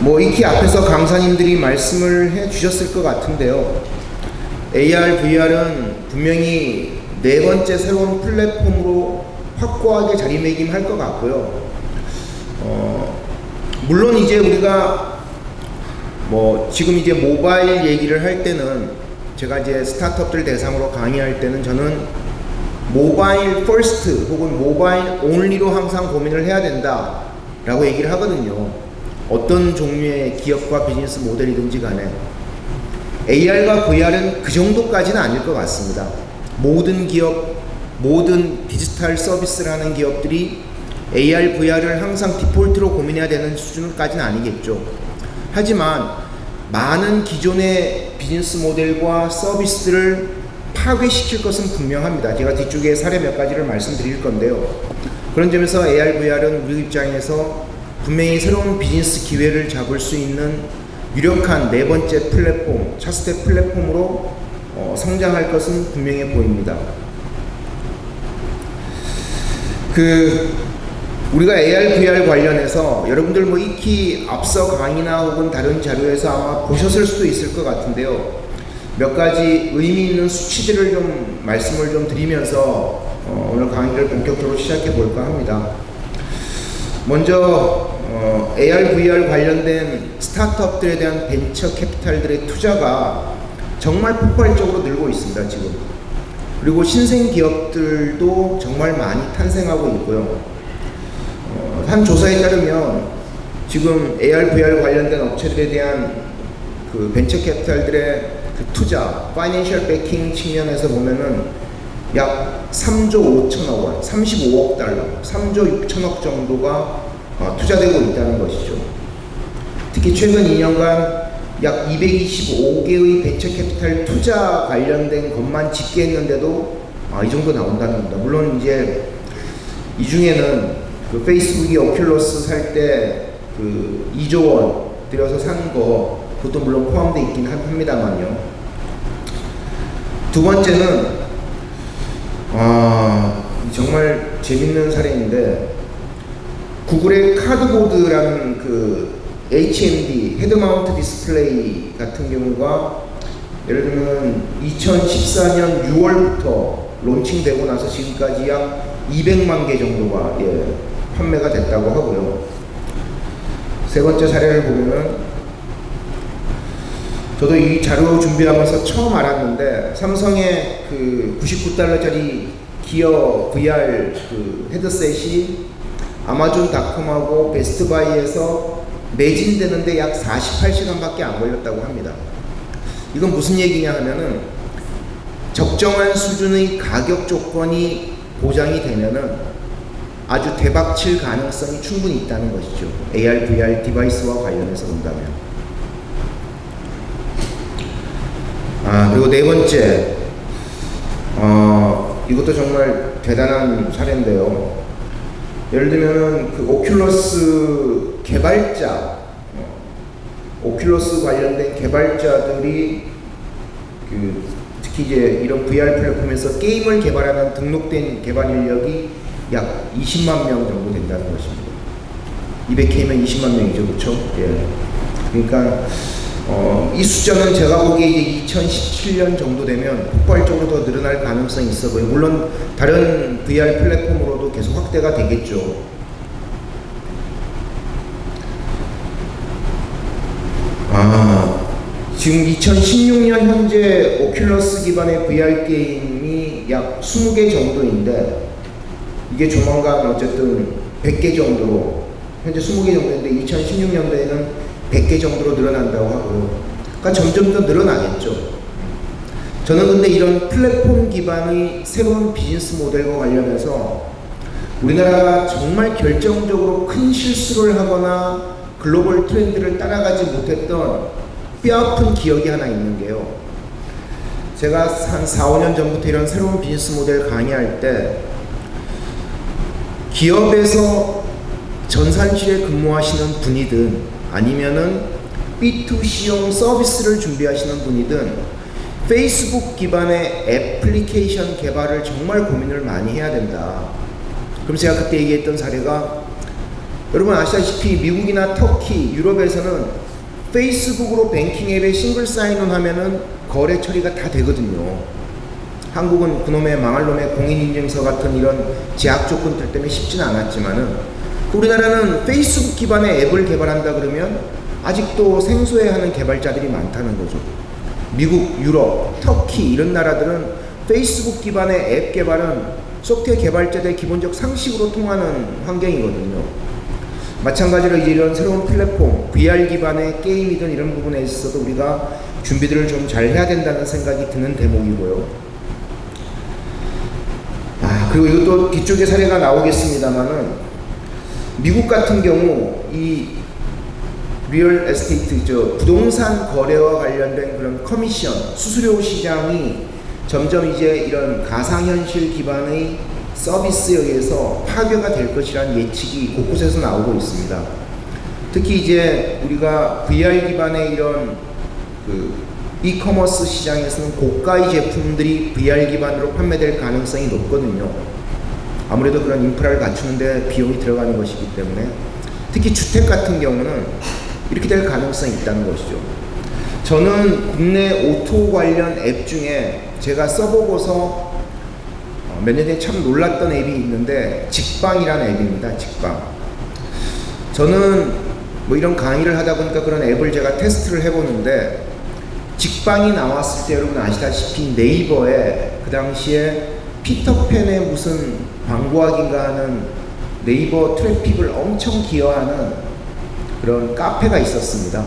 뭐 익히 앞에서 강사님들이 말씀을 해 주셨을 것 같은데요. AR, VR은 분명히 네 번째 새로운 플랫폼으로 확고하게 자리매김할 것 같고요. 어, 물론 이제 우리가 뭐 지금 이제 모바일 얘기를 할 때는 제가 이제 스타트업들 대상으로 강의할 때는 저는 모바일 퍼스트 혹은 모바일 온리로 항상 고민을 해야 된다라고 얘기를 하거든요. 어떤 종류의 기업과 비즈니스 모델이든지 간에 AR과 VR은 그 정도까지는 아닐 것 같습니다. 모든 기업, 모든 디지털 서비스를 하는 기업들이 AR, VR을 항상 디폴트로 고민해야 되는 수준까지는 아니겠죠. 하지만 많은 기존의 비즈니스 모델과 서비스를 파괴시킬 것은 분명합니다. 제가 뒤쪽에 사례 몇 가지를 말씀드릴 건데요. 그런 점에서 AR, VR은 우리 입장에서 분명히 새로운 비즈니스 기회를 잡을 수 있는 유력한 네 번째 플랫폼, 차스테 플랫폼으로 어, 성장할 것은 분명해 보입니다. 그 우리가 AR, VR 관련해서 여러분들 뭐 익히 앞서 강의나 혹은 다른 자료에서 아마 보셨을 수도 있을 것 같은데요. 몇 가지 의미 있는 수치들을 좀 말씀을 좀 드리면서 어, 오늘 강의를 본격적으로 시작해 볼까 합니다. 먼저 어, AR, VR 관련된 스타트업들에 대한 벤처 캐피탈들의 투자가 정말 폭발적으로 늘고 있습니다, 지금. 그리고 신생 기업들도 정말 많이 탄생하고 있고요. 어, 한 조사에 따르면 지금 AR, VR 관련된 업체들에 대한 그 벤처 캐피탈들의 그 투자, 파이낸셜 베킹 측면에서 보면은 약 3조 5천억 원, 35억 달러, 3조 6천억 정도가 어, 투자되고 있다는 것이죠. 특히 최근 2년간 약 225개의 벤처 캐피탈 투자 관련된 것만 집계했는데도 아, 이 정도 나온다는 겁니다. 물론 이제 이 중에는 그 페이스북이 오큘러스 살 때 그 2조 원 들여서 산 거 그것도 물론 포함되어 있긴 합니다만요. 두 번째는 아, 정말 재밌는 사례인데 구글의 카드보드라는 그 HMD 헤드마운트 디스플레이 같은 경우가 예를 들면 2014년 6월부터 론칭되고 나서 지금까지 약 200만 개 정도가 예, 판매가 됐다고 하고요. 세 번째 사례를 보면은 저도 이 자료 준비하면서 처음 알았는데 삼성의 그 99달러짜리 기어 VR 그 헤드셋이 아마존닷컴하고 베스트바이에서 매진되는데 약 48시간밖에 안 걸렸다고 합니다. 이건 무슨 얘기냐 하면은 적정한 수준의 가격 조건이 보장이 되면은 아주 대박칠 가능성이 충분히 있다는 것이죠. AR, VR 디바이스와 관련해서 본다면. 아, 그리고 네 번째. 어, 이것도 정말 대단한 사례인데요. 예를 들면은 그 오큘러스 개발자, 어, 오큘러스 관련된 개발자들이 그 특히 이제 이런 VR 플랫폼에서 게임을 개발하는 등록된 개발 인력이 약 20만 명 정도 된다는 것입니다. 200K면 20만 명이죠, 그렇죠? 예. 그러니까 어, 이 숫자는 제가 보기에 이제 2017년 정도 되면 폭발적으로 더 늘어날 가능성이 있어 보여요. 물론 다른 VR 플랫폼으로도 계속 확대가 되겠죠. 아, 지금 2016년 현재 오큘러스 기반의 VR 게임이 약 20개 정도인데 이게 조만간 어쨌든 100개 정도로 현재 20개 정도인데 2016년도에는 100개 정도로 늘어난다고 하고요. 그러니까 점점 더 늘어나겠죠. 저는 근데 이런 플랫폼 기반의 새로운 비즈니스 모델과 관련해서 우리나라가 정말 결정적으로 큰 실수를 하거나 글로벌 트렌드를 따라가지 못했던 뼈아픈 기억이 하나 있는 게요. 제가 한 4, 5년 전부터 이런 새로운 비즈니스 모델 강의할 때 기업에서 전산실에 근무하시는 분이든 아니면은 B2C용 서비스를 준비하시는 분이든 페이스북 기반의 애플리케이션 개발을 정말 고민을 많이 해야 된다. 그럼 제가 그때 얘기했던 사례가 여러분 아시다시피 미국이나 터키, 유럽에서는 페이스북으로 뱅킹 앱에 싱글 사인온 하면은 거래 처리가 다 되거든요. 한국은 그놈의 망할 놈의 공인인증서 같은 이런 제약 조건들 때문에 쉽지는 않았지만은 우리나라는 페이스북 기반의 앱을 개발한다 그러면 아직도 생소해하는 개발자들이 많다는 거죠. 미국, 유럽, 터키 이런 나라들은 페이스북 기반의 앱 개발은 소프트웨어 개발자들의 기본적 상식으로 통하는 환경이거든요. 마찬가지로 이런 새로운 플랫폼, VR 기반의 게임이든 이런 부분에 있어서도 우리가 준비들을 좀 잘 해야 된다는 생각이 드는 대목이고요. 아, 그리고 이것도 뒤쪽에 사례가 나오겠습니다만은 미국 같은 경우 이 리얼 에스테이트 저 부동산 거래와 관련된 그런 커미션 수수료 시장이 점점 이제 이런 가상현실 기반의 서비스에 의해서 파괴가 될 것이라는 예측이 곳곳에서 나오고 있습니다. 특히 이제 우리가 VR 기반의 이런 그 이커머스 시장에서는 고가의 제품들이 VR 기반으로 판매될 가능성이 높거든요. 아무래도 그런 인프라를 갖추는데 비용이 들어가는 것이기 때문에 특히 주택 같은 경우는 이렇게 될 가능성이 있다는 것이죠. 저는 국내 오토 관련 앱 중에 제가 써보고서 어, 몇년 전에 참 놀랐던 앱이 있는데 직방이라는 앱입니다. 직방. 저는 뭐 이런 강의를 하다 보니까 그런 앱을 제가 테스트를 해보는데 직방이 나왔을 때 여러분 아시다시피 네이버에 그 당시에 피터팬의 무슨 광고하기인가 하는 네이버 트래픽을 엄청 기여하는 그런 카페가 있었습니다.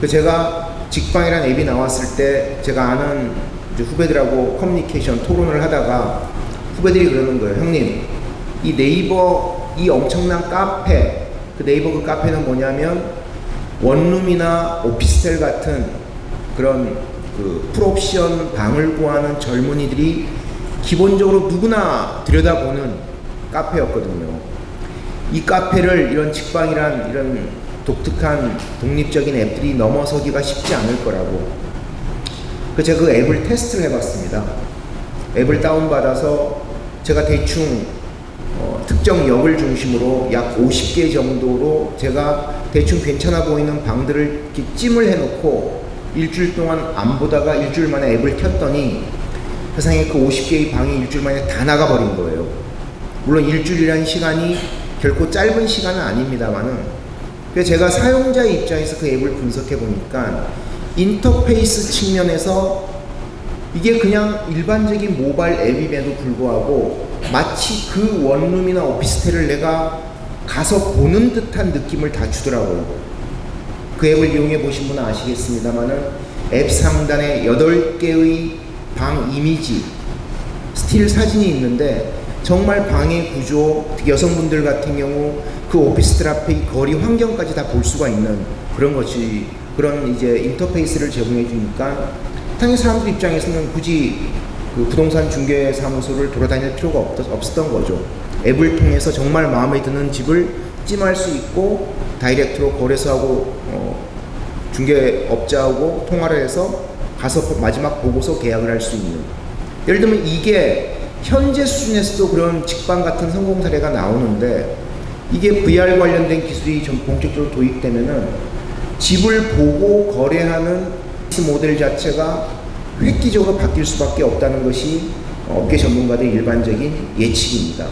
그 제가 직방이라는 앱이 나왔을 때 제가 아는 후배들하고 커뮤니케이션 토론을 하다가 후배들이 그러는 거예요. 형님, 이 네이버 이 엄청난 카페, 그 네이버 그 카페는 뭐냐면 원룸이나 오피스텔 같은 그런 그 풀옵션 방을 구하는 젊은이들이 기본적으로 누구나 들여다보는 카페였거든요. 이 카페를 이런 직방이란 이런 독특한 독립적인 앱들이 넘어서기가 쉽지 않을 거라고. 그 제가 그 앱을 테스트를 해봤습니다. 앱을 다운받아서 제가 대충 어, 특정 역을 중심으로 약 50개 정도로 제가 대충 괜찮아 보이는 방들을 이렇게 찜을 해놓고 일주일 동안 안 보다가 일주일 만에 앱을 켰더니 세상에 그 50개의 방이 일주일 만에 다 나가버린 거예요. 물론 일주일이라는 시간이 결코 짧은 시간은 아닙니다만은 제가 사용자의 입장에서 그 앱을 분석해 보니까 인터페이스 측면에서 이게 그냥 일반적인 모바일 앱임에도 불구하고 마치 그 원룸이나 오피스텔을 내가 가서 보는 듯한 느낌을 다 주더라고요. 그 앱을 이용해 보신 분은 아시겠습니다만은 앱 상단에 8개의 방 이미지, 스틸 사진이 있는데 정말 방의 구조, 여성분들 같은 경우 그 오피스텔 앞에 이 거리 환경까지 다 볼 수가 있는 그런 것이 그런 이제 인터페이스를 제공해 주니까 당연히 사람들 입장에서는 굳이 그 부동산 중개 사무소를 돌아다닐 필요가 없, 없었던 거죠. 앱을 통해서 정말 마음에 드는 집을 찜할 수 있고 다이렉트로 거래소하고 어, 중개업자하고 통화를 해서 가서 마지막 보고서 계약을 할 수 있는 예를 들면 이게 현재 수준에서도 그런 직방 같은 성공 사례가 나오는데 이게 VR 관련된 기술이 좀 본격적으로 도입되면은 집을 보고 거래하는 모델 자체가 획기적으로 바뀔 수밖에 없다는 것이 업계 전문가들의 일반적인 예측입니다.